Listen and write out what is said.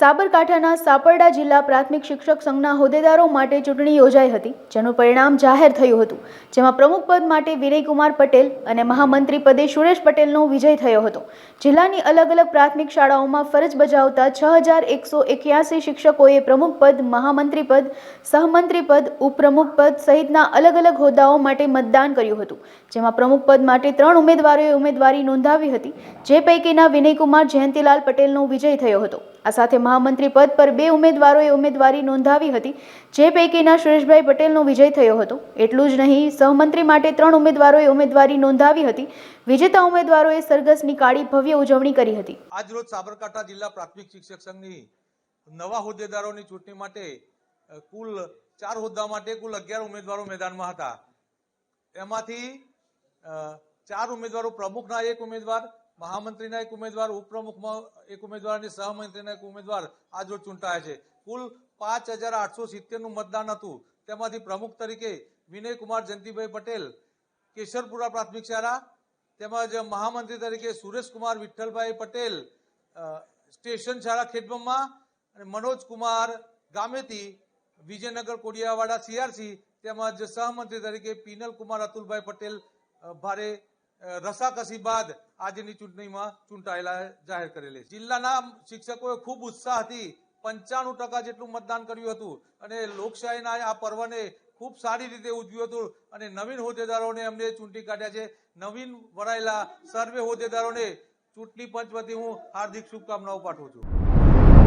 સાબરકાંઠાના સાપરડા જિલ્લા પ્રાથમિક શિક્ષક સંઘના હોદ્દેદારો માટે ચૂંટણી યોજાઈ હતી, જેનું પરિણામ જાહેર થયું હતું. જેમાં પ્રમુખ પદ માટે વિનયકુમાર પટેલ અને મહામંત્રી પદે સુરેશ પટેલનો વિજય થયો હતો. જિલ્લાની અલગ અલગ પ્રાથમિક શાળાઓમાં ફરજ બજાવતા છ હજાર એકસો એક્યાસી શિક્ષકોએ પ્રમુખ પદ, મહામંત્રી પદ, સહમંત્રી પદ, ઉપપ્રમુખ પદ સહિતના અલગ અલગ હોદ્દાઓ માટે મતદાન કર્યું હતું. જેમાં પ્રમુખ પદ માટે ત્રણ ઉમેદવારોએ ઉમેદવારી નોંધાવી હતી, જે પૈકીના વિનયકુમાર જયંતિલાલ પટેલનો વિજય થયો હતો. આ સાથે મહામંત્રી પદ પર બે ઉમેદવારોએ ઉમેદવારી નોંધાવી હતી, જે પૈકીના સુરેશભાઈ પટેલનો વિજય થયો હતો. એટલું જ નહીં, સહમંત્રી માટે ત્રણ ઉમેદવારોએ ઉમેદવારી નોંધાવી હતી. વિજેતા ઉમેદવારોએ સરઘસની કાળી ભવ્ય ઉજવણી કરી હતી. આજ રોજ સાબરકાંઠા જિલ્લા પ્રાથમિક શિક્ષક સંઘની નવા હોદ્દેદારોની ચૂંટણી માટે કુલ ચાર હોદ્દા માટે કુલ અગિયાર ઉમેદવારો મેદાનમાં હતા. એમાંથી ચાર ઉમેદવારો પ્રમુખના એક ઉમેદવાર મહામંત્રીના એક ઉમેદવાર ઉપપ્રમુખમાં એક ઉમેદવાર અને સહમંત્રીના એક ઉમેદવાર આજ ચૂંટાયા છે. કુલ પાંચ હજાર આઠસો સિત્તેરનું મતદાન હતું. તેમાંથી પ્રમુખ તરીકે વિનયકુમાર જયંતિભાઈ પટેલ, કેશરપુરા પ્રાથમિક શાળા, તેમજ મહામંત્રી તરીકે સુરેશકુમાર વિઠ્ઠલભાઈ પટેલ સ્ટેશન શાળા ખેડબમમાં અને મનોજકુમાર ગામેતી વિજયનગર, કોડિયાવાડા, સીઆરસી તેમજ સહમંત્રી તરીકે પિનલકુમાર અતુલભાઈ પટેલ ભારે રસાકસી બાદ આજની ચૂંટણીમાં ચૂંટાયેલા જાહેર કરેલી. જિલ્લાના શિક્ષકોએ ખૂબ ઉત્સાહથી પંચાણું ટકા જેટલું મતદાન કર્યું હતું અને લોકશાહીના આ પર્વને ખૂબ સારી રીતે ઉજવ્યું હતું અને નવીન હોદ્દેદારોને અમને ચૂંટી કાઢ્યા છે નવીન વરાયેલા સર્વે હોદ્દેદારોને ચૂંટણી પંચ વતી હું હાર્દિક શુભકામનાઓ પાઠવું છું